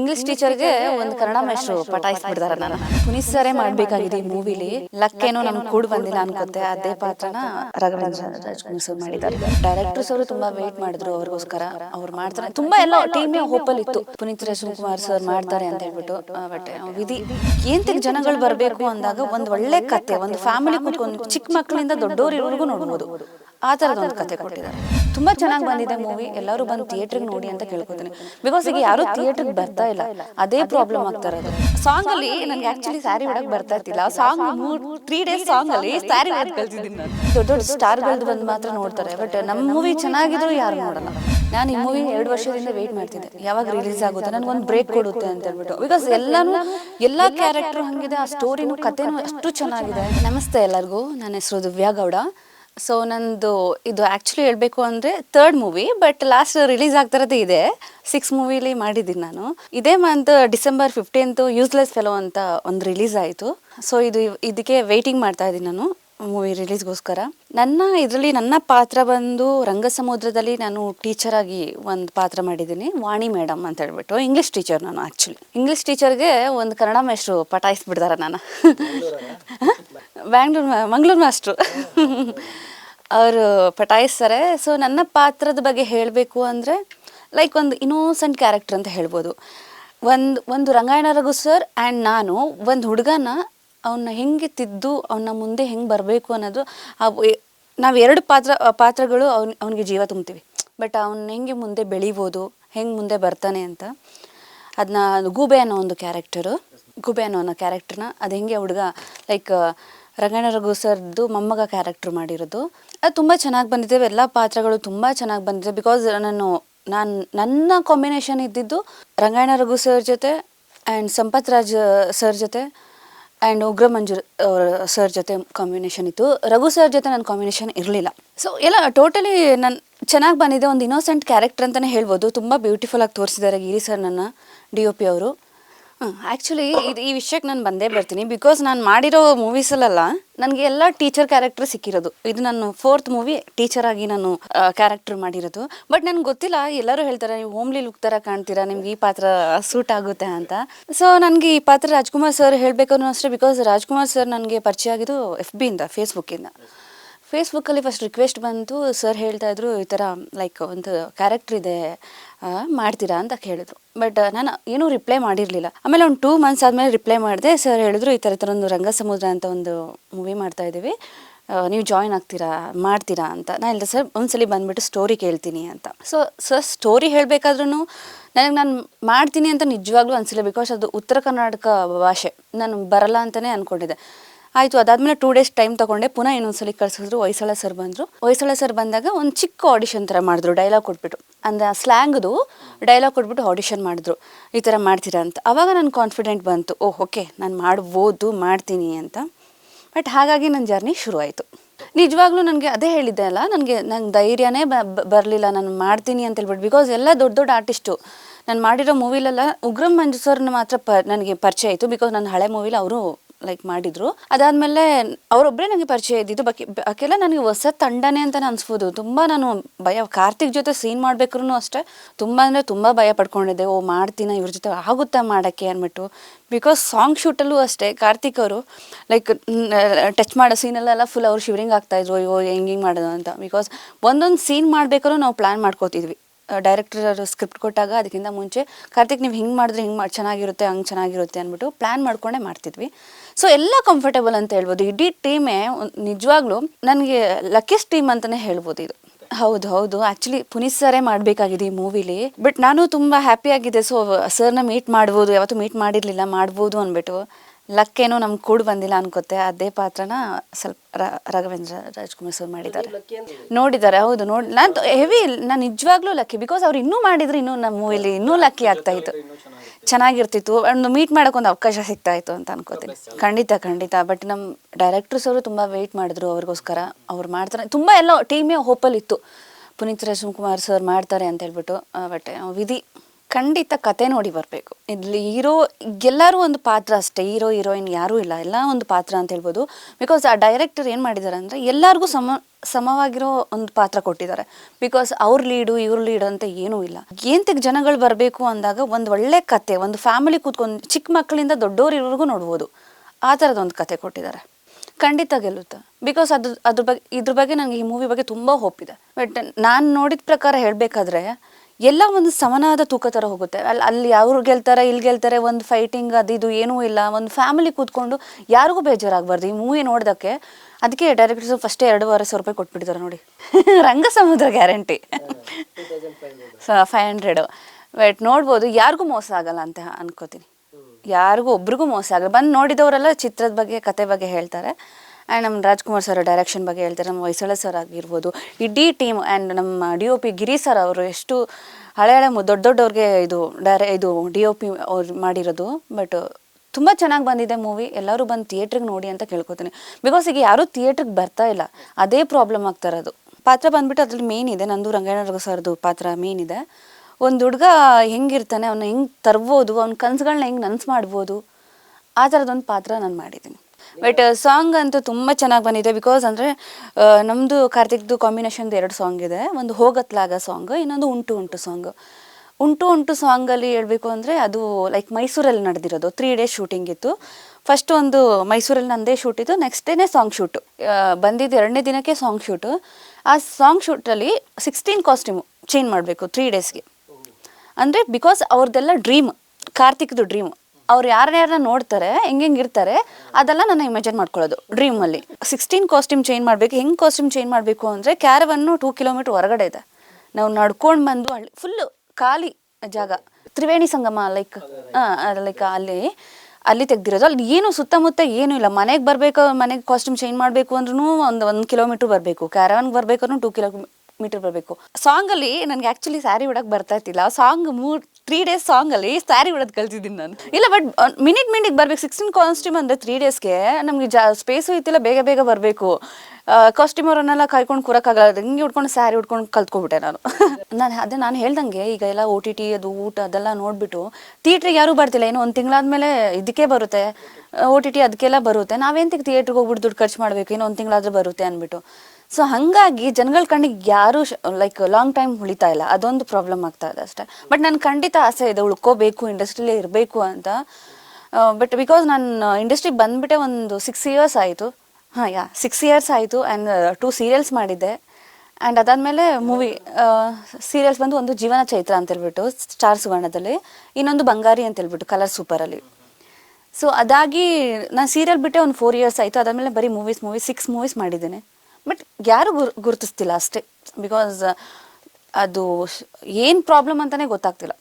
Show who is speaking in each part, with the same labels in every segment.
Speaker 1: English ಟೀಚರ್ಗೆ ಒಂದು ಕನ್ನಡ ಮೇಷ್ಟ್ರು ಪಟಾಯಿಸ್ಬಿಡ್ತಾರೆ ನಾನು. ಪುನೀತ್ ಸರೇ ಮಾಡ್ಬೇಕಾಗಿದೆ ಈ ಮೂವಿಲಿ ಲಕ್ಕೇನೋ ನಮ್ಗೆ ಕೂಡ ಬಂದಿಲ್ಲ ಅನ್ಕೋತೆ ಅದೇ ಪಾತ್ರನ ರಘವೇಂದ್ರ ರಾಜ್ಕುಮಾರ್ ಸರ್ ಮಾಡಿದ್ದಾರೆ. ಡೈರೆಕ್ಟರ್ಸ್ ಅವರು ತುಂಬಾ ವೇಟ್ ಮಾಡಿದ್ರು ಅವ್ರಿಗೋಸ್ಕರ. ಅವ್ರು ಮಾಡ್ತಾರೆ. ತುಂಬಾ ಎಲ್ಲ ಟೀಮೇ ಹೋಪಲ್ ಇತ್ತು ಪುನೀತ್ ರಾಜ್ಕುಮಾರ್ ಸರ್ ಮಾಡ್ತಾರೆ ಅಂತ ಹೇಳ್ಬಿಟ್ಟು ಬಟ್ ವಿಧಿ ಏಂತಿಗೆ ಜನಗಳು ಬರಬೇಕು ಅಂದಾಗ ಒಂದ್ ಒಳ್ಳೆ ಕತೆ ಒಂದು ಫ್ಯಾಮಿಲಿ ಕುತ್ಕೊಂಡು ಚಿಕ್ಕ ಮಕ್ಕಳಿಂದ ದೊಡ್ಡವರಿವರೆಗೂ ನೋಡ್ಬೋದು ಆ ತರದ ಒಂದು ಕತೆ ಕೊಟ್ಟಿದ್ದಾರೆ ತುಂಬಾ ಚೆನ್ನಾಗಿ ಬಂದಿದೆ ಮೂವಿ ಎಲ್ಲರೂ ಬಂದು ಥಿಯೇಟ್ರಿಗೆ ನೋಡಿ ಅಂತ ಕೇಳ್ಕೊತೀನಿ ಬಿಕಾಸ್ ಈಗ ಯಾರು ಥಿಯೇಟ್ರಿಗೆ ಬರ್ತಾ ಇಲ್ಲ. ಅದೇ ಪ್ರಾಬ್ಲಮ್ ಆಗ್ತಾ ಇರೋದು. ಸಾಂಗ್ ಅಲ್ಲಿ ನನ್ಗೆ ಆಕ್ಚುಲಿ ಸ್ಯಾರಿ ಉಡಕ್ ಬರ್ತಾ ಇರ್ತಿಲ್ಲ ಸಾಂಗ್ ತ್ರೀ ಡೇಸ್ ಸಾಂಗ್ ಅಲ್ಲಿ ಸ್ಯಾರಿ ಉಡಕ್ ಕಲ್ತಿದ್ದೀನಿ ನಾನು. ದೊಡ್ಡ ದೊಡ್ಡ ಸ್ಟಾರ್ಗಳದ್ದು ಬಂದು ಮಾತ್ರ ನೋಡ್ತಾರೆ. ಬಟ್ ನಮ್ಮ ಮೂವಿ ಚೆನ್ನಾಗಿದ್ರು ಯಾರು ನೋಡಲ್ಲ ನಾನು ಈ ಮೂವಿ ಎರಡು ವರ್ಷದಿಂದ ವೇಟ್ ಮಾಡ್ತಿದ್ದೆ ಯಾವಾಗ ರಿಲೀಸ್ ಆಗುತ್ತೆ ನನಗೆ ಒಂದು ಬ್ರೇಕ್ ಕೊಡುತ್ತೆ ಅಂತ ಹೇಳ್ಬಿಟ್ಟು. ಬಿಕಾಸ್ ಎಲ್ಲಾನು ಎಲ್ಲಾ ಕ್ಯಾರೆಕ್ಟರ್ ಹಂಗಿದೆ ಆ ಸ್ಟೋರಿನೂ ಕಥೆನೂ ಅಷ್ಟು ಚೆನ್ನಾಗಿದೆ. ನಮಸ್ತೆ ಎಲ್ಲರಿಗೂ. ನನ್ನ ಹೆಸರು ದಿವ್ಯಾ ಗೌಡ. ಸೊ ನಂದು ಇದು ಆ್ಯಕ್ಚುಲಿ ಹೇಳಬೇಕು ಅಂದರೆ third movie but last release ಆಗ್ತಿರೋದೇ ಇದೆ. ಸಿಕ್ಸ್ ಮೂವಿಲಿ ಮಾಡಿದ್ದೀನಿ ನಾನು. ಇದೇ month December fifteenth useless fellow ಅಂತ ಒಂದು ರಿಲೀಸ್ ಆಯಿತು. ಸೊ ಇದು ಇದಕ್ಕೆ ವೆಯ್ಟಿಂಗ್ ಮಾಡ್ತಾ ಇದ್ದೀನಿ ನಾನು ಮೂವಿ ರಿಲೀಸ್ಗೋಸ್ಕರ ನನ್ನ ಇದರಲ್ಲಿ ನನ್ನ ಪಾತ್ರ ಬಂದು ರಂಗಸಮುದ್ರದಲ್ಲಿ ನಾನು ಟೀಚರ್ ಆಗಿ ಒಂದು ಪಾತ್ರ ಮಾಡಿದ್ದೀನಿ. ವಾಣಿ ಮೇಡಮ್ ಅಂತ ಹೇಳ್ಬಿಟ್ಟು. ಇಂಗ್ಲೀಷ್ ಟೀಚರ್ ನಾನು ಆ್ಯಕ್ಚುಲಿ ಇಂಗ್ಲೀಷ್ ಟೀಚರ್ಗೆ ಒಂದು ಕನ್ನಡ ಮೇಷ್ಟ್ರು ಪಟಾಯಿಸ್ಬಿಡ್ತಾರೆ ನಾನು. ಬ್ಯಾಂಗ್ಳೂರು ಮಂಗ್ಳೂರು ಮಾಸ್ಟ್ರು ಅವರು ಪಟಾಯಿಸ್ತಾರೆ. ಸೊ ನನ್ನ ಪಾತ್ರದ ಬಗ್ಗೆ ಹೇಳಬೇಕು ಅಂದರೆ ಲೈಕ್ ಒಂದು ಇನ್ನೋಸೆಂಟ್ ಕ್ಯಾರೆಕ್ಟರ್ ಅಂತ ಹೇಳ್ಬೋದು. ಒಂದು ಒಂದು ರಂಗಾಯಣ ರಘು ಸರ್ ಆ್ಯಂಡ್ ನಾನು ಒಂದು ಹುಡುಗನ ಅವನ್ನ ಹೆಂಗೆ ತಿದ್ದು ಅವನ್ನ ಮುಂದೆ ಹೆಂಗೆ ಬರಬೇಕು ಅನ್ನೋದು ನಾವು ಎರಡು ಪಾತ್ರ, ಪಾತ್ರಗಳು ಅವ್ನ, ಅವನಿಗೆ ಜೀವ ತುಂಬ್ತೀವಿ. ಬಟ್ ಅವನ್ನ ಹೆಂಗೆ ಮುಂದೆ ಬೆಳಿಬೋದು, ಹೆಂಗೆ ಮುಂದೆ ಬರ್ತಾನೆ ಅಂತ ಅದನ್ನ ಗೂಬೆ ಅನ್ನೋ ಒಂದು ಕ್ಯಾರೆಕ್ಟರು ಗೂಬೆ ಅನ್ನೋ ಅನ್ನೋ ಕ್ಯಾರೆಕ್ಟರ್ನ ಅದು ಹೆಂಗೆ ಹುಡುಗ ಲೈಕ್ ರಂಗಣ್ಣ ರಘು ಸರ್ದು ಮೊಮ್ಮಗ ಕ್ಯಾರೆಕ್ಟರ್ ಮಾಡಿರೋದು. ಅದು ತುಂಬ ಚೆನ್ನಾಗಿ ಬಂದಿದೆ. ಎಲ್ಲ ಪಾತ್ರಗಳು ತುಂಬ ಚೆನ್ನಾಗಿ ಬಂದಿದೆ. ಬಿಕಾಸ್ ನಾನು ನಾನು, ನನ್ನ ಕಾಂಬಿನೇಷನ್ ಇದ್ದಿದ್ದು ರಂಗಾಯಣ ರಘು ಸರ್ ಜೊತೆ ಆ್ಯಂಡ್ ಸಂಪತ್ ರಾಜ್ ಸರ್ ಜೊತೆ ಆ್ಯಂಡ್ ಉಗ್ರ ಅವರ ಸರ್ ಜೊತೆ ಕಾಂಬಿನೇಷನ್ ಇತ್ತು. ರಘು ಸರ್ ಜೊತೆ ನನ್ನ ಕಾಂಬಿನೇಷನ್ ಇರಲಿಲ್ಲ. ಸೊ ಎಲ್ಲ ಟೋಟಲಿ ನನ್ನ ಚೆನ್ನಾಗಿ ಬಂದಿದೆ. ಒಂದು ಇನ್ನೋಸೆಂಟ್ ಕ್ಯಾರೆಕ್ಟರ್ ಅಂತಲೇ ಹೇಳ್ಬೋದು. ತುಂಬ ಬ್ಯೂಟಿಫುಲ್ ಆಗಿ ತೋರಿಸಿದ್ದಾರೆ ಗಿರಿ ಸರ್ ನನ್ನ ಡಿ ಒ ಪಿ ಅವರು. ಆ್ಯಕ್ಚುಲಿ ಇದು ಈ ವಿಷಯಕ್ಕೆ ನಾನು ಬಂದೇ ಬರ್ತೀನಿ. ಬಿಕಾಸ್ ನಾನು ಮಾಡಿರೋ ಮೂವೀಸಲ್ಲೆಲ್ಲ ನನಗೆ ಎಲ್ಲ ಟೀಚರ್ ಕ್ಯಾರೆಕ್ಟರ್ ಸಿಕ್ಕಿರೋದು. ಇದು ನಾನು ಫೋರ್ತ್ ಮೂವಿ ಟೀಚರ್ ಆಗಿ ನಾನು ಕ್ಯಾರೆಕ್ಟರ್ ಮಾಡಿರೋದು. ಬಟ್ ನನಗೆ ಗೊತ್ತಿಲ್ಲ, ಎಲ್ಲರೂ ಹೇಳ್ತಾರೆ, ನೀವು ಹೋಮ್ಲಿ ಲುಕ್ ಥರ ಕಾಣ್ತೀರಾ? ನಿಮ್ಗೆ ಈ ಪಾತ್ರ ಸೂಟ್ ಆಗುತ್ತೆ ಅಂತ. ಸೊ ನನಗೆ ಈ ಪಾತ್ರ ರಾಜ್ಕುಮಾರ್ ಸರ್ ಹೇಳಬೇಕು ಅಷ್ಟೇ ಬಿಕಾಸ್ ರಾಜ್ಕುಮಾರ್ ಸರ್ ನನಗೆ ಪರಿಚಯ ಆಗಿದ್ದು ಎಫ್ ಬಿಯಿಂದ ಫೇಸ್ಬುಕ್ಕಿಂದ ಫೇಸ್ಬುಕ್ಕಲ್ಲಿ ಫಸ್ಟ್ ರಿಕ್ವೆಸ್ಟ್ ಬಂತು ಸರ್ ಹೇಳ್ತಾ ಇದ್ರು, ಈ ಥರ ಲೈಕ್ ಒಂದು ಕ್ಯಾರೆಕ್ಟ್ರ್ ಇದೆ ಮಾಡ್ತೀರಾ ಅಂತ ಕೇಳಿದ್ರು. ಬಟ್ ನಾನು ಏನೂ ರಿಪ್ಲೈ ಮಾಡಿರಲಿಲ್ಲ. ಆಮೇಲೆ ಒಂದು ಟೂ ಮಂತ್ಸ್ ಆದಮೇಲೆ ರಿಪ್ಲೈ ಮಾಡಿದೆ ಸರ್ ಹೇಳಿದ್ರು ಈ ಥರ ಥರ ಒಂದು ರಂಗಸಮುದ್ರ ಅಂತ ಒಂದು ಮೂವಿ ಮಾಡ್ತಾ ಇದ್ದೀವಿ. ನೀವು ಜಾಯ್ನ್ ಆಗ್ತೀರಾ, ಮಾಡ್ತೀರಾ ಅಂತ. ನಾನು ಇಲ್ಲ ಸರ್ ಒಂದ್ಸಲಿ ಬಂದ್ಬಿಟ್ಟು ಸ್ಟೋರಿ ಕೇಳ್ತೀನಿ ಅಂತ. ಸೊ ಸರ್ ಸ್ಟೋರಿ ಹೇಳಬೇಕಾದ್ರೂ ನನಗೆ ನಾನು ಮಾಡ್ತೀನಿ ಅಂತ ನಿಜವಾಗ್ಲೂ ಅನಿಸಿಲ್ಲ ಬಿಕಾಸ್ ಅದು ಉತ್ತರ ಕರ್ನಾಟಕ ಭಾಷೆ. ನಾನು ಬರಲ್ಲ ಅಂತಲೇ ಅಂದ್ಕೊಂಡಿದ್ದೆ ಆಯಿತು, ಅದಾದಮೇಲೆ ಟೂ ಡೇಸ್ ಟೈಮ್ ತೊಗೊಂಡೆ. ಪುನಃ ಇನ್ನೊಂದ್ಸಲಿ ಕಳ್ಸಿದ್ರು. ಹೊಯ್ಸಳ ಸರ್ ಬಂದರು. ಹೊಯ್ಸಳ ಸರ್ ಬಂದಾಗ ಒಂದು ಚಿಕ್ಕ ಆಡಿಷನ್ ಥರ ಮಾಡಿದ್ರು ಡೈಲಾಗ್ ಕೊಟ್ಬಿಟ್ಟು. ಅಂದರೆ ಸ್ಲ್ಯಾಂಗ್ದು ಡೈಲಾಗ್ ಕೊಟ್ಬಿಟ್ಟು ಆಡಿಷನ್ ಮಾಡಿದ್ರು. ಈ ಥರ ಮಾಡ್ತೀರಾ ಅಂತ. ಆವಾಗ ನನ್ನ ಕಾನ್ಫಿಡೆಂಟ್ ಬಂತು. ಓಹ್ ಓಕೆ ನಾನು ಮಾಡ್ಬೋದು, ಮಾಡ್ತೀನಿ ಅಂತ. ಬಟ್ ಹಾಗಾಗಿ ನನ್ನ ಜರ್ನಿ ಶುರುವಾಯಿತು. ನಿಜವಾಗ್ಲೂ ನನಗೆ ಅದೇ ಹೇಳಿದ್ದೆ ಅಲ್ಲ, ನನಗೆ ನಂಗೆ ಧೈರ್ಯನೇ ಬರಲಿಲ್ಲ, ನಾನು ಮಾಡ್ತೀನಿ ಅಂತ ಹೇಳ್ಬಿಟ್ಟು. ಬಿಕಾಸ್ ಎಲ್ಲ ದೊಡ್ಡ ದೊಡ್ಡ ಆರ್ಟಿಸ್ಟು ನಾನು ಮಾಡಿರೋ ಮೂವಿಲೆಲ್ಲ ಉಗ್ರಂ ಮಂಜು ಸರ್ನ ಮಾತ್ರ ಪ, ನನಗೆ ಪರಿಚಯ ಆಯಿತು. ಬಿಕಾಸ್ ನನ್ನ ಹಳೆ ಮೂವಿಲಿ ಅವರು ಲೈಕ್ ಮಾಡಿದ್ರು. ಅದಾದಮೇಲೆ ಅವರೊಬ್ಬರೇ ನನಗೆ ಪರಿಚಯ ಇದ್ದಿದ್ದು. ಬಾಕಿ ಆಕೆಲ್ಲ ನನಗೆ ಹೊಸ ತಂಡನೇ ಅಂತ ಅನ್ಸ್ಬೋದು. ತುಂಬ ನಾನು ಭಯ, ಕಾರ್ತಿಕ್ ಜೊತೆ ಸೀನ್ ಮಾಡ್ಬೇಕಾದ್ರೂ ಅಷ್ಟೇ. ತುಂಬ ಅಂದರೆ ತುಂಬ ಭಯ ಪಡ್ಕೊಂಡಿದ್ದೆ. ಓ, ಮಾಡ್ತೀನ, ಇವ್ರ ಜೊತೆ ಆಗುತ್ತಾ ಮಾಡೋಕ್ಕೆ ಅಂದ್ಬಿಟ್ಟು ಬಿಕಾಸ್ ಸಾಂಗ್ ಶೂಟಲ್ಲೂ ಅಷ್ಟೇ, ಕಾರ್ತಿಕ್ ಅವರು ಲೈಕ್ ಟಚ್ ಮಾಡೋ ಸೀನಲ್ಲೆಲ್ಲ ಫುಲ್ ಅವ್ರು ಶಿವರಿಂಗ್ ಆಗ್ತಾಯಿದ್ರು ಅಯ್ಯೋ, ಹಿಂಗೆ ಮಾಡೋದು ಅಂತ. ಬಿಕಾಸ್ ಒಂದೊಂದು ಸೀನ್ ಮಾಡಬೇಕಾದ್ರೂ ನಾವು ಪ್ಲ್ಯಾನ್ ಮಾಡ್ಕೋತಿದ್ವಿ. ಡೈರೆಕ್ಟರ್ ಸ್ಕ್ರಿಪ್ಟ್ ಕೊಟ್ಟಾಗ ಅದಕ್ಕಿಂತ ಮುಂಚೆ, ಕಾರ್ತಿಕ್, ನೀವು ಹಿಂಗೆ ಮಾಡಿದ್ರೆ ಹಿಂಗೆ ಮಾಡಿ ಚೆನ್ನಾಗಿರುತ್ತೆ, ಹಂಗೆ ಚೆನ್ನಾಗಿರುತ್ತೆ ಅಂದ್ಬಿಟ್ಟು ಪ್ಲ್ಯಾನ್ ಮಾಡ್ಕೊಂಡೇ ಮಾಡ್ತಿದ್ವಿ. ಸೊ ಎಲ್ಲ ಕಂಫರ್ಟೇಬಲ್ ಅಂತ ಹೇಳ್ಬೋದು. ಇಡೀ ಟೀಮೇ ನಿಜವಾಗ್ಲೂ ನನಗೆ ಲಕ್ಕಿಯಸ್ಟ್ ಟೀಮ್ ಅಂತಲೇ ಹೇಳ್ಬೋದು ಇದು. ಹೌದು ಹೌದು. ಆ್ಯಕ್ಚುಲಿ ಪುನೀತ್ ಸರೇ ಮಾಡಬೇಕಾಗಿದೆ ಈ ಮೂವಿಲಿ ಬಟ್ ನಾನು ತುಂಬ ಹ್ಯಾಪಿ ಆಗಿದೆ ಸೊ ಸರ್ನ ಮೀಟ್ ಮಾಡ್ಬೋದು, ಯಾವತ್ತೂ ಮೀಟ್ ಮಾಡಿರಲಿಲ್ಲ, ಮಾಡ್ಬೋದು ಅಂದ್ಬಿಟ್ಟು. ಲಕ್ಕೇನೋ ನಮ್ಗೆ ಕೂಡ ಬಂದಿಲ್ಲ ಅನ್ಕೋತೆ ಅದೇ ಪಾತ್ರನ ಸ್ವಲ್ಪ ರ- ರಾಘವೇಂದ್ರ ರಾಜ್ಕುಮಾರ್ ಸರ್ ಮಾಡಿದ್ದಾರೆ. ನೋಡಿದ್ದಾರೆ ಹೌದು ನೋಡಿ. ನಾನು ಹೆವಿ ನಾನು ನಿಜವಾಗ್ಲೂ ಲಕ್ಕಿ. ಬಿಕಾಸ್ ಅವ್ರು ಇನ್ನೂ ಮಾಡಿದ್ರು ಇನ್ನೂ ನಮ್ಮ ಮೂವಿಲಿ ಇನ್ನೂ ಲಕ್ಕಿ ಆಗ್ತಾ ಇತ್ತು. ಚೆನ್ನಾಗಿರ್ತಿತ್ತು. ಒಂದು ಮೀಟ್ ಮಾಡೋಕೆ ಒಂದು ಅವಕಾಶ ಸಿಗ್ತಾ ಇತ್ತು ಅಂತ ಅನ್ಕೋತೀನಿ. ಖಂಡಿತ ಖಂಡಿತ. ಬಟ್ ನಮ್ಮ ಡೈರೆಕ್ಟರ್ಸ್ ಅವರು ತುಂಬ ವೆಯ್ಟ್ ಮಾಡಿದ್ರು ಅವ್ರಿಗೋಸ್ಕರ. ಅವ್ರು ಮಾಡ್ತಾರೆ. ತುಂಬ ಎಲ್ಲ ಟೀಮೇ ಹೋಪಲ್ ಇತ್ತು. ಪುನೀತ್ ರಾಜ್ಕುಮಾರ್ ಸರ್ ಮಾಡ್ತಾರೆ ಅಂತ ಹೇಳ್ಬಿಟ್ಟು. ಬಟ್ ವಿಧಿ ಖಂಡಿತ ಕತೆ ನೋಡಿ ಬರಬೇಕು. ಇಲ್ಲಿ ಹೀರೋ, ಎಲ್ಲರೂ ಒಂದು ಪಾತ್ರ ಅಷ್ಟೇ, ಹೀರೋ, ಹೀರೋಯಿನ್ ಯಾರೂ ಇಲ್ಲ, ಎಲ್ಲ ಒಂದು ಪಾತ್ರ ಅಂತ ಹೇಳ್ಬೋದು. ಬಿಕಾಸ್ ಆ ಡೈರೆಕ್ಟರ್ ಏನು ಮಾಡಿದ್ದಾರೆ ಅಂದರೆ ಎಲ್ಲರಿಗೂ ಸಮ, ಸಮವಾಗಿರೋ ಒಂದು ಪಾತ್ರ ಕೊಟ್ಟಿದ್ದಾರೆ. ಬಿಕಾಸ್ ಅವ್ರ ಲೀಡು ಇವ್ರ ಲೀಡ್ ಅಂತ ಏನೂ ಇಲ್ಲ. ಏಂತಕ್ಕೆ ಜನಗಳು ಬರಬೇಕು ಅಂದಾಗ ಒಂದು ಒಳ್ಳೆ ಕತೆ, ಒಂದು ಫ್ಯಾಮಿಲಿ ಕೂತ್ಕೊಂಡು ಚಿಕ್ಕ ಮಕ್ಕಳಿಂದ ದೊಡ್ಡವ್ರು ಇರೋರ್ಗೂ ನೋಡ್ಬೋದು. ಆ ಥರದೊಂದು ಕತೆ ಕೊಟ್ಟಿದ್ದಾರೆ. ಖಂಡಿತ ಗೆಲ್ಲುತ್ತೆ. ಬಿಕಾಸ್ ಅದು, ಅದ್ರ ಬಗ್ಗೆ ಇದ್ರ ಬಗ್ಗೆ ನನಗೆ ಈ ಮೂವಿ ಬಗ್ಗೆ ತುಂಬ ಹೋಪ್ ಇದೆ. ಬಟ್ ನಾನು ನೋಡಿದ ಪ್ರಕಾರ ಹೇಳಬೇಕಾದ್ರೆ ಎಲ್ಲ ಒಂದು ಸಮನಾದ ತೂಕ ಥರ ಹೋಗುತ್ತೆ. ಅಲ್ಲಿ ಅಲ್ಲಿ ಅವ್ರು ಗೆಲ್ತಾರೆ ಇಲ್ಲಿ ಗೆಲ್ತಾರೆ ಒಂದು ಫೈಟಿಂಗ್ ಅದು ಇದು ಏನೂ ಇಲ್ಲ. ಒಂದು ಫ್ಯಾಮಿಲಿ ಕೂತ್ಕೊಂಡು ಯಾರಿಗೂ ಬೇಜಾರಾಗಬಾರ್ದು. ಈ ಮೂವಿ ನೋಡೋದಕ್ಕೆ ಅದಕ್ಕೆ ಡೈರೆಕ್ಟರ್ಸ್ ಫಸ್ಟೇ ಎರಡೂವರೆ ಸಾವಿರ ರೂಪಾಯಿ ಕೊಟ್ಬಿಟ್ಟಿದ್ದಾರೆ ನೋಡಿ. ರಂಗ ಸಮುದ್ರ ಗ್ಯಾರಂಟಿ ಫೈವ್ ಹಂಡ್ರೆಡು ಬಟ್ ನೋಡ್ಬೋದು ಯಾರಿಗೂ ಮೋಸ ಆಗಲ್ಲ ಅಂತ ಅನ್ಕೋತೀನಿ. ಯಾರಿಗೂ ಒಬ್ರಿಗೂ ಮೋಸ ಆಗಲ್ಲ. ಬಂದು ನೋಡಿದವರೆಲ್ಲ ಚಿತ್ರದ ಬಗ್ಗೆ ಕತೆ ಬಗ್ಗೆ ಹೇಳ್ತಾರೆ. ಆ್ಯಂಡ್ ನಮ್ಮ ರಾಜ್ಕುಮಾರ್ ಸರ್ ಡೈರೆಕ್ಷನ್ ಬಗ್ಗೆ ಹೇಳ್ತಾರೆ, ನಮ್ಮ ಹೊಯ್ಸಳ ಸರ್ ಆಗಿರ್ಬೋದು, ಇಡೀ ಟೀಮ್ ಆ್ಯಂಡ್ ನಮ್ಮ D O P Giri sir ಅವರು ಎಷ್ಟು ಹಳೆ ಹಳೆ ದೊಡ್ಡ ದೊಡ್ಡವ್ರಿಗೆ ಇದು ಡೈರೆ, ಇದು ಡಿ ಒ ಪಿ ಅವ್ರು ಮಾಡಿರೋದು, ಬಟ್ ತುಂಬ ಚೆನ್ನಾಗಿ ಬಂದಿದೆ ಮೂವಿ, ಎಲ್ಲರೂ ಬಂದು ಥಿಯೇಟ್ರಿಗೆ ನೋಡಿ ಅಂತ ಕೇಳ್ಕೊತೀನಿ. ಬಿಕಾಸ್ ಈಗ ಯಾರೂ ಥಿಯೇಟ್ರಿಗೆ ಬರ್ತಾ ಇಲ್ಲ, ಅದೇ ಪ್ರಾಬ್ಲಮ್ ಆಗ್ತಾ ಇರೋದು. ಪಾತ್ರ ಬಂದ್ಬಿಟ್ಟು ಅದ್ರಲ್ಲಿ ಮೇನ್ ಇದೆ, ನಂದು ರಂಗಾಯಣ ಸರ್ದು ಪಾತ್ರ ಮೇನ್ ಇದೆ. ಒಂದು ಹುಡುಗ ಹೆಂಗಿರ್ತಾನೆ ಅವನ್ನ ಹೆಂಗೆ ತರ್ಬೋದು, ಅವ್ನ ಕನಸುಗಳನ್ನ ಹೆಂಗೆ ನನಸು ಮಾಡ್ಬೋದು, ಆ ಥರದೊಂದು ಪಾತ್ರ ನಾನು ಮಾಡಿದ್ದೀನಿ. ಬಟ್ ಸಾಂಗ್ ಅಂತೂ ತುಂಬ ಚೆನ್ನಾಗಿ ಬಂದಿದೆ ಬಿಕಾಸ್ ಅಂದರೆ ನಮ್ಮದು ಕಾರ್ತಿಕ್ದು ಕಾಂಬಿನೇಷನ್ದು ಎರಡು ಸಾಂಗ್ ಇದೆ. ಒಂದು ಹೋಗತ್ಲಾಗ ಸಾಂಗ್ ಇನ್ನೊಂದು ಉಂಟು ಉಂಟು ಸಾಂಗ್ ಉಂಟು ಉಂಟು ಸಾಂಗಲ್ಲಿ ಹೇಳಬೇಕು ಅಂದರೆ ಅದು ಲೈಕ್ ಮೈಸೂರಲ್ಲಿ ನಡೆದಿರೋದು. ತ್ರೀ ಡೇಸ್ ಶೂಟಿಂಗ್ ಇತ್ತು. ಫಸ್ಟ್ ಒಂದು ಮೈಸೂರಲ್ಲಿ ನಂದೇ ಶೂಟ್ ಇತ್ತು ನೆಕ್ಸ್ಟ್ ಡೇನೇ ಸಾಂಗ್ ಶೂಟು ಬಂದಿದ್ದು ಎರಡನೇ ದಿನಕ್ಕೆ ಸಾಂಗ್ ಶೂಟು ಆ ಸಾಂಗ್ ಶೂಟಲ್ಲಿ ಸಿಕ್ಸ್ಟೀನ್ ಕಾಸ್ಟ್ಯೂಮು ಚೇಂಜ್ ಮಾಡಬೇಕು ತ್ರೀ ಡೇಸ್ಗೆ ಅಂದರೆ ಬಿಕಾಸ್ ಅವ್ರದ್ದೆಲ್ಲ ಡ್ರೀಮ್ ಕಾರ್ತಿಕ್ದು ಡ್ರೀಮ್ ಅವ್ರು ಯಾರ್ಯಾರನ್ನ ನೋಡ್ತಾರೆ, ಹೆಂಗೆ ಇರ್ತಾರೆ, ಅದೆಲ್ಲ ನಾನು ಇಮ್ಯಾಜಿನ್ ಮಾಡ್ಕೊಳ್ಳೋದು ಡ್ರೀಮಲ್ಲಿ ಸಿಕ್ಸ್ಟೀನ್ ಕಾಸ್ಟ್ಯೂಮ್ ಚೇಂಜ್ ಮಾಡಬೇಕು, ಹೆಂಗೆ ಕಾಸ್ಟ್ಯೂಮ್ ಚೇಂಜ್ ಮಾಡಬೇಕು ಅಂದರೆ ಕ್ಯಾರವನ್ನು ಟೂ ಕಿಲೋಮೀಟರ್ ಹೊರಗಡೆ ಇದೆ. ನಾವು ನಡ್ಕೊಂಡು ಬಂದು ಅಲ್ಲಿ ಫುಲ್ಲು ಖಾಲಿ ಜಾಗ. ತ್ರಿವೇಣಿ ಸಂಗಮ ಲೈಕ್ ಲೈಕ್ ಅಲ್ಲಿ ಅಲ್ಲಿ ತೆಗ್ದಿರೋದು. ಅಲ್ಲಿ ಏನು ಸುತ್ತಮುತ್ತ ಏನೂ ಇಲ್ಲ. ಮನೆಗೆ ಬರಬೇಕು, ಮನೆಗೆ ಕಾಸ್ಟ್ಯೂಮ್ ಚೇಂಜ್ ಮಾಡಬೇಕು ಅಂದ್ರೂ ಒಂದು ಒಂದು ಕಿಲೋಮೀಟ್ರ್ ಬರಬೇಕು. ಕ್ಯಾರವನ್ಗೆ ಬರಬೇಕು ಟೂ ಕಿಲೋ ಮೀಟರ್ ಬರಬೇಕು. ಸಾಂಗಲ್ಲಿ ನನಗೆ ಆ್ಯಕ್ಚುಲಿ ಸ್ಯಾರಿ ಉಡಕ್ಕೆ ಬರ್ತಾ ಇರ್ತಿಲ್ಲ. ಸಾಂಗ್ ಮೂರ್ ತ್ರೀ ಡೇಸ್ ಸಾಂಗಲ್ಲಿ ಸ್ಯಾರಿ ಉಡೋದು ಕಲ್ತಿದ್ದೀನಿ ನಾನು. ಇಲ್ಲ ಬಟ್ ಮಿನಿಟ್ ಮಿನಿಟ್ ಬರ್ಬೇಕು. ಸಿಕ್ಸ್ಟೀನ್ ಕಾಸ್ಟ್ಯೂಮ್ ಅಂದರೆ ತ್ರೀ ಡೇಸ್ಗೆ ನಮಗೆ ಜಾ ಸ್ಪೇಸು ಇತ್ತಿಲ್ಲ ಬೇಗ ಬೇಗ ಬರಬೇಕು. ಕಾಸ್ಟ್ಯೂಮ್ ಅವರನ್ನೆಲ್ಲ ಕಾಯ್ಕೊಂಡು ಕೂರಕ್ಕಾಗಲ್ಲ ಹಿಂಗೆ ಉಟ್ಕೊಂಡು ಸ್ಯಾರಿ ಉಟ್ಕೊಂಡು ಕಲ್ತ್ಕೊಬಿಟ್ಟೆ ನಾನು. ನಾನು ಅದೇ ನಾನು ಹೇಳ್ದಂಗೆ ಈಗ ಎಲ್ಲ ಓ ಟಿ ಟಿ ಅದು ಊಟ ಅದೆಲ್ಲ ನೋಡಿಬಿಟ್ಟು ಥಿಯೇಟ್ರಿಗೆ ಯಾರೂ ಬರ್ತಿಲ್ಲ. ಏನೋ ಒಂದು ತಿಂಗಳಾದ್ಮೇಲೆ ಇದಕ್ಕೆ ಬರುತ್ತೆ. ಓ ಟಿ ಟಿ ಅದಕ್ಕೆಲ್ಲ ಬರುತ್ತೆ. ನಾವೇಂತಕ್ಕೆ ಥಿಯೇಟ್ರಿಗೆ ಹೋಗ್ಬಿಟ್ಟು ದುಡ್ಡು ಖರ್ಚು ಮಾಡಬೇಕು. ಏನೋ ಒಂದು ತಿಂಗಳಾದ್ರೂ ಬರುತ್ತೆ ಅಂದ್ಬಿಟ್ಟು. ಸೊ ಹಾಗಾಗಿ ಜನಗಳ ಕಣ್ಣಿಗೆ ಯಾರು ಲೈಕ್ ಲಾಂಗ್ ಟೈಮ್ ಉಳಿತಾ ಇಲ್ಲ. ಅದೊಂದು ಪ್ರಾಬ್ಲಮ್ ಆಗ್ತಾ ಇದೆ ಅಷ್ಟೇ. ಬಟ್ ನನ್ ಖಂಡಿತ ಆಸೆ ಇದೆ, ಉಳ್ಕೋಬೇಕು ಇಂಡಸ್ಟ್ರಿಲೇ ಇರಬೇಕು ಅಂತ. ಬಟ್ ಬಿಕಾಸ್ ನಾನು ಇಂಡಸ್ಟ್ರಿಗೆ ಬಂದ್ಬಿಟ್ಟೆ ಒಂದು ಸಿಕ್ಸ್ ಇಯರ್ಸ್ ಆಯಿತು. ಹಾಂ, ಯಾ ಸಿಕ್ಸ್ ಇಯರ್ಸ್ ಆಯಿತು ಆ್ಯಂಡ್ ಟೂ ಸೀರಿಯಲ್ಸ್ ಮಾಡಿದ್ದೆ. ಆ್ಯಂಡ್ ಅದಾದಮೇಲೆ ಮೂವಿ ಸೀರಿಯಲ್ಸ್ ಬಂದು ಒಂದು ಜೀವನ ಚೈತ್ರ ಅಂತ ಹೇಳ್ಬಿಟ್ಟು ಸ್ಟಾರ್ ಸುವರ್ಣದಲ್ಲಿ, ಇನ್ನೊಂದು ಬಂಗಾರಿ ಅಂತ ಹೇಳ್ಬಿಟ್ಟು ಕಲರ್ ಸೂಪರಲ್ಲಿ ಸೊ ಅದಾಗಿ ನಾನು ಸೀರಿಯಲ್ ಬಿಟ್ಟೆ ಒಂದು ಫೋರ್ ಇಯರ್ಸ್ ಆಯಿತು. ಅದಾದಮೇಲೆ ಬರೀ ಮೂವೀಸ್ ಮೂವೀಸ್ ಸಿಕ್ಸ್ ಮೂವೀಸ್ ಮಾಡಿದ್ದೇನೆ. ಬಟ್ ಯಾರು ಗುರ್, ಗುರುತಿಸ್ತಿಲ್ಲ ಅಷ್ಟೇ. ಬಿಕಾಸ್ ಅದು ಏನು ಪ್ರಾಬ್ಲಮ್ ಅಂತಾನೆ ಗೊತ್ತಾಗ್ತಿಲ್ಲ.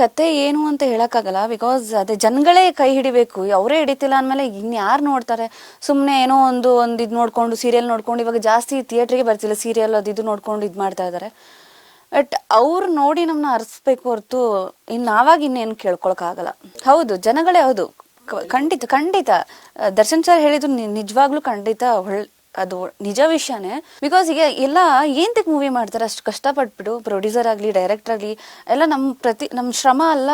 Speaker 1: ಕತೆ ಏನು ಅಂತ ಹೇಳೋಕ್ಕಾಗಲ್ಲ. ಬಿಕಾಸ್ ಅದೇ ಜನಗಳೇ ಕೈ ಹಿಡಿಬೇಕು. ಅವರೇ ಹಿಡಿತಿಲ್ಲ ಅಂದಮೇಲೆ ಇನ್ಯಾರು ನೋಡ್ತಾರೆ? ಸುಮ್ಮನೆ ಏನೋ ಒಂದು ಒಂದು ಇದು ನೋಡ್ಕೊಂಡು ಸೀರಿಯಲ್ ನೋಡ್ಕೊಂಡು, ಇವಾಗ ಜಾಸ್ತಿ ಥಿಯೇಟ್ರಿಗೆ ಬರ್ತಿಲ್ಲ. ಸೀರಿಯಲ್ ಅದು ಇದು ನೋಡ್ಕೊಂಡು ಇದು ಮಾಡ್ತಾ ಇದ್ದಾರೆ ಬಟ್ ಅವ್ರು ನೋಡಿ ನಮ್ಮನ್ನ ಅರ್ಸ್ಬೇಕು ಹೊರತು ಇನ್ನು ನಾವಾಗ ಇನ್ನೇನು ಕೇಳ್ಕೊಳಕ್ಕಾಗಲ್ಲ. ಹೌದು, ಜನಗಳೇ ಹೌದು. ಖಂಡಿತ ಖಂಡಿತ. ದರ್ಶನ್ ಸರ್ ಹೇಳಿದ್ರು ನಿಜವಾಗ್ಲೂ ಖಂಡಿತ ಒಳ್ ಅದು ನಿಜ ವಿಷಯನೇ. ಬಿಕಾಸ್ ಈಗ ಎಲ್ಲ ಏಂತಕ್ಕೆ ಮೂವಿ ಮಾಡ್ತಾರೆ? ಅಷ್ಟು ಕಷ್ಟಪಟ್ಬಿಟ್ಟು ಪ್ರೊಡ್ಯೂಸರ್ ಆಗಲಿ ಡೈರೆಕ್ಟರ್ ಆಗಲಿ, ಎಲ್ಲ ನಮ್ಮ ಪ್ರತಿ ನಮ್ಮ ಶ್ರಮ ಅಲ್ಲ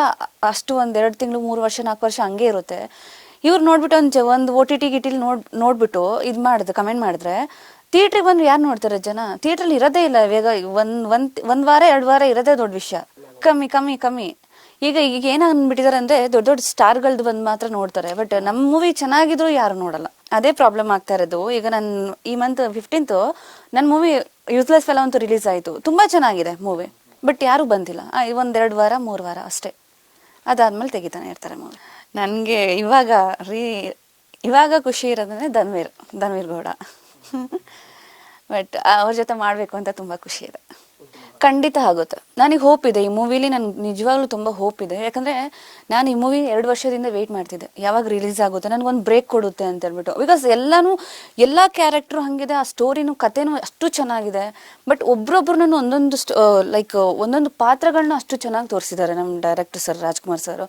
Speaker 1: ಅಷ್ಟು ಒಂದು ಎರಡು ತಿಂಗಳು, ಮೂರು ವರ್ಷ, ನಾಲ್ಕು ವರ್ಷ ಹಂಗೆ ಇರುತ್ತೆ. ಇವ್ರು ನೋಡ್ಬಿಟ್ಟು ಒಂದು ಒಂದು ಓ ಟಿ ಟಿ ಗಿಟಿಲಿ ನೋಡ್, ನೋಡ್ಬಿಟ್ಟು ಇದು ಮಾಡಿದ್ರೆ ಕಮೆಂಟ್ ಮಾಡಿದ್ರೆ ಥಿಯೇಟ್ರಿಗೆ ಬಂದು ಯಾರು ನೋಡ್ತಾರೆ ಜನ? ಥಿಯೇಟ್ರಲ್ಲಿ ಇರೋದೇ ಇಲ್ಲ ಇವಾಗ. ಒಂದು ಒಂದು ಒಂದು ವಾರ, ಎರಡು ವಾರ ಇರೋದೇ ದೊಡ್ಡ ವಿಷಯ. ಕಮ್ಮಿ ಕಮ್ಮಿ ಕಮ್ಮಿ. ಈಗ ಈಗ ಏನು ಅಂದ್ಬಿಟ್ಟಿದ್ದಾರೆ ಅಂದರೆ ದೊಡ್ಡ ದೊಡ್ಡ ಸ್ಟಾರ್ಗಳ್ದು ಬಂದು ಮಾತ್ರ ನೋಡ್ತಾರೆ. ಬಟ್ ನಮ್ಮ ಮೂವಿ ಚೆನ್ನಾಗಿದ್ರು ಯಾರು ನೋಡಲ್ಲ. ಅದೇ ಪ್ರಾಬ್ಲಮ್ ಆಗ್ತಾ ಇರೋದು. ಈಗ ನನ್ನ ಈ ಮಂತ್ ಫಿಫ್ಟೀನ್ತು ನನ್ನ ಮೂವಿ ಯೂಸ್ಲೆಸ್ ಫೆಲ ಅಂತೂ ರಿಲೀಸ್ ಆಯಿತು. ತುಂಬ ಚೆನ್ನಾಗಿದೆ ಮೂವಿ ಬಟ್ ಯಾರೂ ಬಂದಿಲ್ಲ. ಒಂದೆರಡು ವಾರ, ಮೂರು ವಾರ ಅಷ್ಟೇ. ಅದಾದ್ಮೇಲೆ ತೆಗಿತಾನೆ ಇರ್ತಾರೆ ಮೂವಿ ನನಗೆ ಇವಾಗ ರೀ, ಇವಾಗ ಖುಷಿ ಇರೋದಂದರೆ ಧನ್ವೀರ್ ಧನ್ವೀರ್ ಗೌಡ. ಬಟ್ ಅವ್ರ ಜೊತೆ ಮಾಡಬೇಕು ಅಂತ ತುಂಬ ಖುಷಿ ಇದೆ. ಖಂಡಿತ ಆಗುತ್ತೆ. ನನಗೆ ಹೋಪ್ ಇದೆ. ಈ ಮೂವಿಲಿ ನನ್ಗೆ ನಿಜವಾಗ್ಲೂ ತುಂಬ ಹೋಪ್ ಇದೆ. ಯಾಕಂದರೆ ನಾನು ಈ ಮೂವಿ ಎರಡು ವರ್ಷದಿಂದ ವೇಟ್ ಮಾಡ್ತಿದ್ದೆ. ಯಾವಾಗ ರಿಲೀಸ್ ಆಗುತ್ತೆ? ನನಗೊಂದು ಬ್ರೇಕ್ ಕೊಡುತ್ತೆ ಅಂತ ಹೇಳ್ಬಿಟ್ಟು. ಬಿಕಾಸ್ ಎಲ್ಲನೂ, ಎಲ್ಲ ಕ್ಯಾರೆಕ್ಟ್ರು ಹಾಗಿದೆ, ಆ ಸ್ಟೋರಿನೂ ಕಥೆನೂ ಅಷ್ಟು ಚೆನ್ನಾಗಿದೆ. ಬಟ್ ಒಬ್ರೊಬ್ರನ್ನೂ ಒಂದೊಂದು ಲೈಕ್ ಒಂದೊಂದು ಪಾತ್ರಗಳನ್ನ ಅಷ್ಟು ಚೆನ್ನಾಗಿ ತೋರಿಸಿದ್ದಾರೆ ನಮ್ಮ ಡೈರೆಕ್ಟರ್ ಸರ್ ರಾಜ್ಕುಮಾರ್ ಸರ್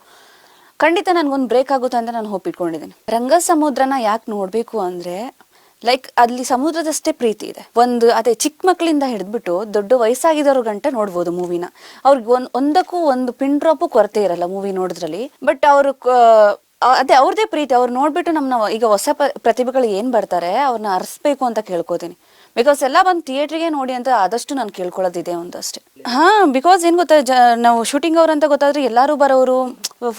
Speaker 1: ಖಂಡಿತ ನನಗೊಂದು ಬ್ರೇಕ್ ಆಗುತ್ತೆ ಅಂತ ನಾನು ಹೋಪ್ ಇಟ್ಕೊಂಡಿದ್ದೀನಿ. ರಂಗ ಸಮುದ್ರನ ಯಾಕೆ ನೋಡಬೇಕು ಅಂದರೆ ಲೈಕ್ ಅಲ್ಲಿ ಸಮುದ್ರದಷ್ಟೇ ಪ್ರೀತಿ ಇದೆ. ಒಂದು, ಅದೇ ಚಿಕ್ಕ ಮಕ್ಕಳಿಂದ ಹಿಡಿದ್ಬಿಟ್ಟು ದೊಡ್ಡ ವಯಸ್ಸಾಗಿದ್ದವ್ರ ಗಂಟ ನೋಡ್ಬೋದು ಮೂವಿನ. ಅವ್ರಿಗೆ ಒಂದ್, ಒಂದಕ್ಕೂ ಒಂದು ಪಿನ್ ಡ್ರಾಪು ಕೊರತೆ ಇರಲ್ಲ ಮೂವಿ ನೋಡಿದ್ರಲ್ಲಿ. ಬಟ್ ಅವರು ಅದೇ ಅವ್ರದೇ ಪ್ರೀತಿ. ಅವ್ರು ನೋಡ್ಬಿಟ್ಟು ನಮ್ಮನ್ನ ಈಗ ಹೊಸ ಪ್ರತಿಭೆಗಳು ಏನು ಬರ್ತಾರೆ ಅವ್ರನ್ನ ಅರ್ಸ್ಬೇಕು ಅಂತ ಕೇಳ್ಕೊತೀನಿ. ಬಿಕಾಸ್ ಎಲ್ಲ ಬಂದು ಥಿಯೇಟ್ರಿಗೆ ನೋಡಿ ಅಂತ ಆದಷ್ಟು ನಾನು ಕೇಳ್ಕೊಳ್ಳೋದಿದೆ ಒಂದಷ್ಟೇ ಹಾಂ ಬಿಕಾಸ್ ಏನು ಗೊತ್ತಾ, ಜ, ನಾವು ಶೂಟಿಂಗ್ ಅವ್ರು ಅಂತ ಗೊತ್ತಾದ್ರೆ ಎಲ್ಲರೂ ಬರೋರು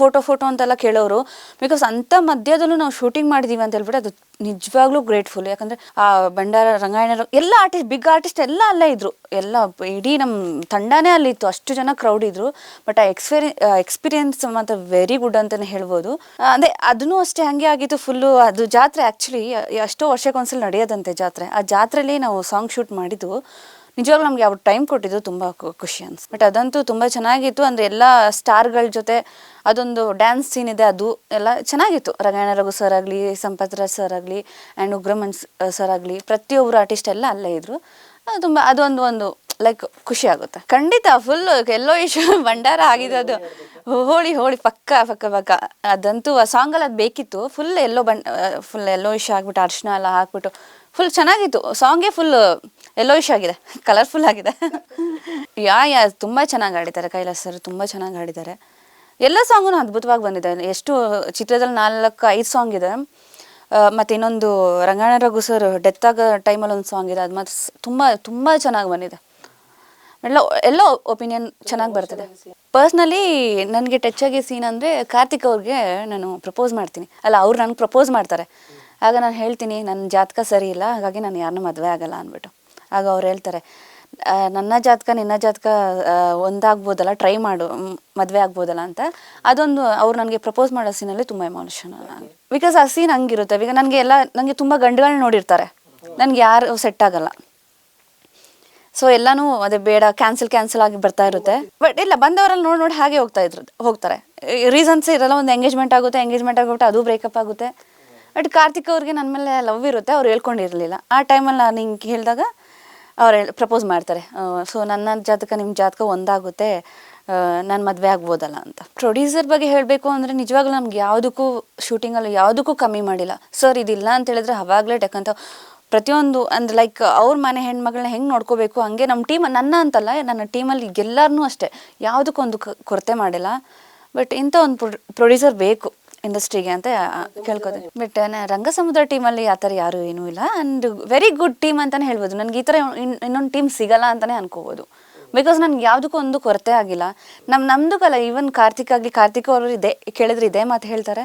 Speaker 1: ಫೋಟೋ ಫೋಟೋ ಅಂತೆಲ್ಲ ಕೇಳೋರು. ಬಿಕಾಸ್ ಅಂಥ ಮಧ್ಯದಲ್ಲೂ ನಾವು ಶೂಟಿಂಗ್ ಮಾಡಿದೀವಿ ಅಂತ ಹೇಳ್ಬಿಟ್ಟು ಅದು ನಿಜವಾಗ್ಲೂ ಗ್ರೇಟ್ಫುಲ್ ಯಾಕಂದ್ರೆ ಆ ಬಂಡಾರ ರಂಗಾಯಣ ಎಲ್ಲ ಆರ್ಟಿಸ್ಟ್ ಬಿಗ್ ಆರ್ಟಿಸ್ಟ್ ಎಲ್ಲ ಅಲ್ಲೇ ಇದ್ರು. ಎಲ್ಲ ಇಡೀ ನಮ್ಮ ತಂಡನೇ ಅಲ್ಲಿತ್ತು ಅಷ್ಟು ಜನ ಕ್ರೌಡ್ ಇದ್ರು. ಬಟ್ ಆ ಎಕ್ಸ್ಪೀರಿ ಎಕ್ಸ್ಪೀರಿಯನ್ಸ್ ಮಾತ್ರ ವೆರಿ ಗುಡ್ ಅಂತಾನೆ ಹೇಳ್ಬೋದು. ಅಂದ್ರೆ ಅದನ್ನು ಅಷ್ಟೇ ಹಂಗೆ ಆಗಿತ್ತು ಫುಲ್ಲು ಅದು ಜಾತ್ರೆ ಆ್ಯಕ್ಚುಲಿ ಎಷ್ಟೋ ವರ್ಷಕ್ಕೊಂದ್ಸಲ ನಡೆಯೋದಂತೆ ಜಾತ್ರೆ. ಆ ಜಾತ್ರೆಯಲ್ಲಿ ನಾವು ಸಾಂಗ್ ಶೂಟ್ ಮಾಡಿದ್ದು. ನಿಜವಾಗ್ಲೂ ನಮ್ಗೆ ಅವ್ರು ಟೈಮ್ ಕೊಟ್ಟಿದ್ದು ತುಂಬ ಖುಷಿ ಅನ್ಸ್ ಬಟ್ ಅದಂತೂ ತುಂಬ ಚೆನ್ನಾಗಿತ್ತು, ಅಂದರೆ ಎಲ್ಲ ಸ್ಟಾರ್ಗಳ ಜೊತೆ ಅದೊಂದು ಡ್ಯಾನ್ಸ್ ಸೀನ್ ಇದೆ, ಅದು ಎಲ್ಲ ಚೆನ್ನಾಗಿತ್ತು. ರಂಗಾಯಣ ರಘು ಸರ್ ಆಗಲಿ, ಸಂಪತ್ ರಾಜ್ ಸರ್ ಆಗಲಿ ಆ್ಯಂಡ್ ಉಗ್ರಮನ್ ಸರ್ ಆಗಲಿ ಪ್ರತಿಯೊಬ್ಬರು ಆರ್ಟಿಸ್ಟ್ ಎಲ್ಲ ಅಲ್ಲೇ ಅದು ತುಂಬ, ಅದೊಂದು ಒಂದು ಲೈಕ್ ಖುಷಿ ಆಗುತ್ತೆ. ಖಂಡಿತ ಫುಲ್ ಎಲ್ಲೋ ಇಶ್ಯೂ ಭಂಡಾರ ಆಗಿದೆ ಅದು. ಹೋಳಿ ಹೋಳಿ, ಪಕ್ಕ ಪಕ್ಕ ಪಕ್ಕ. ಅದಂತೂ ಆ ಸಾಂಗಲ್ಲಿ ಅದು ಬೇಕಿತ್ತು. ಫುಲ್ ಎಲ್ಲೋ ಬಂಡ್ ಫುಲ್ ಎಲ್ಲೋ ಇಶ್ಯೂ ಆಗ್ಬಿಟ್ಟು ಅರ್ಶಿನ ಎಲ್ಲ ಹಾಕ್ಬಿಟ್ಟು ಫುಲ್ ಚೆನ್ನಾಗಿತ್ತು. ಸಾಂಗೇ ಫುಲ್ ಎಲ್ಲೋ ಇಶ್ಯೂ ಆಗಿದೆ ಕಲರ್ಫುಲ್ ಆಗಿದೆ. ಯಾ ಯಾ, ತುಂಬ ಚೆನ್ನಾಗಿ ಆಡಿದ್ದಾರೆ ಕೈಲಾಸ್ ಸರ್, ತುಂಬ ಚೆನ್ನಾಗಿ ಆಡಿದ್ದಾರೆ ಎಲ್ಲ ಸಾಂಗು ಅದ್ಭುತವಾಗಿ ಬಂದಿದೆ. ಎಷ್ಟು ಚಿತ್ರದಲ್ಲಿ ನಾಲ್ಕು, ಐದು ಸಾಂಗ್ ಇದೆ. ಮತ್ತು ಇನ್ನೊಂದು ರಂಗಾಯಣ ರಘು ಸರ್ ಡೆತ್ ಆಗೋ ಟೈಮಲ್ಲಿ ಒಂದು ಸಾಂಗ್ ಇದೆ. ಅದು ಮತ್ತು ತುಂಬ ತುಂಬ ಚೆನ್ನಾಗಿ ಬಂದಿದೆ. ಎಲ್ಲ ಎಲ್ಲ ಒಪಿನಿಯನ್ ಚೆನ್ನಾಗಿ ಬರ್ತದೆ. ಪರ್ಸ್ನಲಿ ನನಗೆ ಟಚ್ ಆಗಿ ಸೀನ್ ಅಂದರೆ ಕಾರ್ತಿಕ್ ಅವ್ರಿಗೆ ನಾನು ಪ್ರಪೋಸ್ ಮಾಡ್ತೀನಿ. ಅಲ್ಲ, ಅವ್ರು ನನಗೆ ಪ್ರಪೋಸ್ ಮಾಡ್ತಾರೆ. ಆಗ ನಾನು ಹೇಳ್ತೀನಿ ನನ್ನ ಜಾತಕ ಸರಿ ಇಲ್ಲ, ಹಾಗಾಗಿ ನಾನು ಯಾರನ್ನೂ ಮದುವೆ ಆಗಲ್ಲ ಅಂದ್ಬಿಟ್ಟು. ಆಗ ಅವ್ರು ಹೇಳ್ತಾರೆ ನನ್ನ ಜಾತಕ ನಿನ್ನ ಜಾತಕ ಒಂದಾಗ್ಬೋದಲ್ಲ ಟ್ರೈ ಮಾಡು ಮದುವೆ ಆಗ್ಬೋದಲ್ಲ ಅಂತ. ಅದೊಂದು ಅವ್ರು ನನಗೆ ಪ್ರಪೋಸ್ ಮಾಡೋ ಸೀನಲ್ಲಿ ತುಂಬ ಎಮೋಷನ್ ಬಿಕಾಸ್ ಆ ಸೀನ್ ಹಂಗಿರುತ್ತೆ. ಈಗ ನನಗೆ ಎಲ್ಲ ನನಗೆ ತುಂಬ ಗಂಡುಗಳನ್ನ ನೋಡಿರ್ತಾರೆ. ನನಗೆ ಯಾರು ಸೆಟ್ ಆಗಲ್ಲ. ಸೊ ಎಲ್ಲಾನು ಅದೇ ಬೇಡ ಕ್ಯಾನ್ಸಲ್ ಕ್ಯಾನ್ಸಲ್ ಆಗಿ ಬರ್ತಾ ಇರುತ್ತೆ. ಬಟ್ ಇಲ್ಲ, ಬಂದವರಲ್ಲಿ ನೋಡಿ ನೋಡಿ ಹಾಗೆ ಹೋಗ್ತಾ ಇದ್ರು, ಹೋಗ್ತಾರೆ. ರೀಸನ್ಸ್ ಇರಲ್ಲ, ಒಂದು ಎಂಗೇಜ್ಮೆಂಟ್ ಆಗುತ್ತೆ ಎಂಗೇಜ್ಮೆಂಟ್ ಆಗಿಬಿಟ್ಟು ಅದು ಬ್ರೇಕಪ್ ಆಗುತ್ತೆ. ಬಟ್ ಕಾರ್ತಿಕ್ ಅವ್ರಿಗೆ ನನ್ನ ಮೇಲೆ ಲವ್ ಇರುತ್ತೆ, ಅವ್ರು ಹೇಳ್ಕೊಂಡಿರಲಿಲ್ಲ. ಆ ಟೈಮಲ್ಲಿ ನಾನು ಹಿಂಗೆ ಹೇಳಿದಾಗ ಅವ್ರು ಪ್ರಪೋಸ್ ಮಾಡ್ತಾರೆ. ಸೊ ನನ್ನ ಜಾತಕ ನಿಮ್ಮ ಜಾತಕ ಒಂದಾಗುತ್ತೆ ನಾನು ಮದುವೆ ಆಗ್ಬೋದಲ್ಲ ಅಂತ. ಪ್ರೊಡ್ಯೂಸರ್ ಬಗ್ಗೆ ಹೇಳಬೇಕು ಅಂದರೆ ನಿಜವಾಗ್ಲೂ ನಮ್ಗೆ ಯಾವುದಕ್ಕೂ ಶೂಟಿಂಗಲ್ಲಿ ಯಾವುದಕ್ಕೂ ಕಮ್ಮಿ ಮಾಡಿಲ್ಲ. ಸರ್ ಇದಿಲ್ಲ ಅಂತ ಹೇಳಿದ್ರೆ ಅವಾಗಲೇ ಟಕ್ಕಂತ ಪ್ರತಿಯೊಂದು ಅಂದ್ರೆ ಲೈಕ್ ಅವ್ರ ಮನೆ ಹೆಣ್ಮಗಳನ್ನ ಹೆಂಗೆ ನೋಡ್ಕೋಬೇಕು, ಹಂಗೆ ನಮ್ಮ ಟೀಮ್ ನನ್ನ ಅಂತಲ್ಲ, ನನ್ನ ಟೀಮಲ್ಲಿ ಎಲ್ಲರನ್ನೂ ಅಷ್ಟೇ. ಯಾವುದಕ್ಕೊಂದು ಕೊರತೆ ಮಾಡಿಲ್ಲ. ಬಟ್ ಇಂಥ ಒಂದು ಪ್ರೊಡ್ಯೂಸರ್ ಬೇಕು. ಇಂಡಸ್ಟ್ರಿಗೆ ಅಂತ ಕೇಳ್ಕೋದೆ. ಬಟ್ ರಂಗಸಮುದ್ರ ಟೀಮಲ್ಲಿ ಆ ಥರ ಯಾರು ಏನೂ ಇಲ್ಲ. ಆ್ಯಂಡ್ ವೆರಿ ಗುಡ್ ಟೀಮ್ ಅಂತಲೇ ಹೇಳ್ಬೋದು. ನನಗೆ ಈ ಥರ ಇನ್ನೊಂದು ಟೀಮ್ ಸಿಗಲ್ಲ ಅಂತಲೇ ಅನ್ಕೋಬೋದು. ಬಿಕಾಸ್ ನನ್ಗೆ ಯಾವುದಕ್ಕೂ ಒಂದು ಕೊರತೆ ಆಗಿಲ್ಲ. ನಮ್ಮ ನಮ್ಮದಕ್ಕಲ್ಲ ಈವನ್ ಕಾರ್ತಿಕ್ ಆಗಲಿ, ಕಾರ್ತಿಕ್ ಅವರು ಇದೆ, ಕೇಳಿದ್ರೆ ಇದೇ ಮಾತು ಹೇಳ್ತಾರೆ.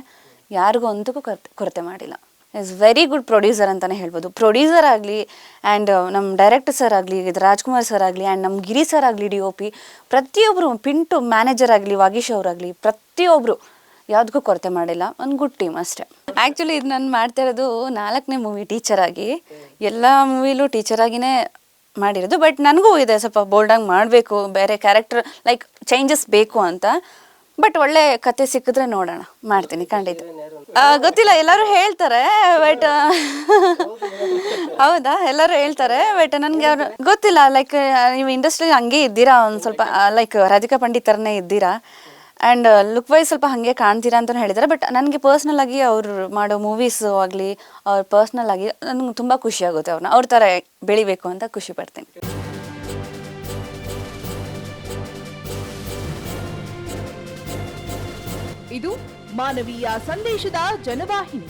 Speaker 1: ಯಾರಿಗೂ ಒಂದಕ್ಕೂ ಕೊರತೆ ಮಾಡಿಲ್ಲ. ಇಸ್ ವೆರಿ ಗುಡ್ ಪ್ರೊಡ್ಯೂಸರ್ ಅಂತಲೇ ಹೇಳ್ಬೋದು. ಪ್ರೊಡ್ಯೂಸರ್ ಆಗಲಿ ಆ್ಯಂಡ್ ನಮ್ಮ ಡೈರೆಕ್ಟರ್ ಸರ್ ಆಗಲಿ, ಇದು ರಾಜ್ಕುಮಾರ್ ಸರ್ ಆಗಲಿ ಆ್ಯಂಡ್ ನಮ್ಮ ಗಿರಿ ಸರ್ ಆಗಲಿ ಡಿ ಒ ಪಿ ಪ್ರತಿಯೊಬ್ಬರು ಪಿಂಟು ಮ್ಯಾನೇಜರ್ ಆಗಲಿ, ವಾಗೀಶ್ ಅವರಾಗಲಿ ಪ್ರತಿಯೊಬ್ಬರು ಯಾವುದಕ್ಕೂ ಕೊರತೆ ಮಾಡಿಲ್ಲ. ಒಂದು ಗುಡ್ ಟೀಮ್ ಅಷ್ಟೇ. ಆ್ಯಕ್ಚುಲಿ ಇದು ನಾನು ಮಾಡ್ತಾ ಇರೋದು ನಾಲ್ಕನೇ ಮೂವಿ ಟೀಚರ್ ಆಗಿ. ಎಲ್ಲ ಮೂವಿಲೂ ಟೀಚರ್ ಆಗಿನೇ ಮಾಡಿರೋದು. ಬಟ್ ನನಗೂ ಇದೆ ಸ್ವಲ್ಪ ಬೋಲ್ಡಾಗಿ ಮಾಡಬೇಕು. ಬೇರೆ ಕ್ಯಾರೆಕ್ಟರ್ ಲೈಕ್ ಚೇಂಜಸ್ ಬೇಕು ಅಂತ. ಬಟ್ ಒಳ್ಳೆ ಕತೆ ಸಿಕ್ಕಿದ್ರೆ ನೋಡೋಣ. ಮಾಡ್ತೀನಿ, ಖಂಡಿತ. ಗೊತ್ತಿಲ್ಲ, ಎಲ್ಲರೂ ಹೇಳ್ತಾರೆ ಬಟ್ ಹೌದಾ? ಎಲ್ಲರೂ ಹೇಳ್ತಾರೆ ಬಟ್ ನನಗೆ ಅವರು ಗೊತ್ತಿಲ್ಲ ಲೈಕ್ ನೀವು ಇಂಡಸ್ಟ್ರಿ ಹಂಗೆ ಇದ್ದೀರಾ? ಒಂದು ಸ್ವಲ್ಪ ಲೈಕ್ ರಾಧಿಕಾ ಪಂಡಿತ್ ಥರನೇ ಇದ್ದೀರಾ? ಆ್ಯಂಡ್ ಲುಕ್ ವೈಸ್ ಸ್ವಲ್ಪ ಹಾಗೆ ಕಾಣ್ತೀರಾ ಅಂತ ಹೇಳಿದ್ದಾರೆ. ಬಟ್ ನನಗೆ ಪರ್ಸ್ನಲ್ ಆಗಿ ಅವ್ರು ಮಾಡೋ ಮೂವೀಸ್ ಆಗಲಿ, ಅವ್ರ ಪರ್ಸ್ನಲ್ ಆಗಿ ನನಗೆ ತುಂಬ ಖುಷಿ ಆಗುತ್ತೆ ಅವ್ರನ್ನ ಅವ್ರ ಥರ ಬೆಳಿಬೇಕು ಅಂತ ಖುಷಿ ಪಡ್ತೀನಿ.
Speaker 2: ಇದು ಮಾನವೀಯ ಸಂದೇಶದ ಜನವಾಹಿನಿ.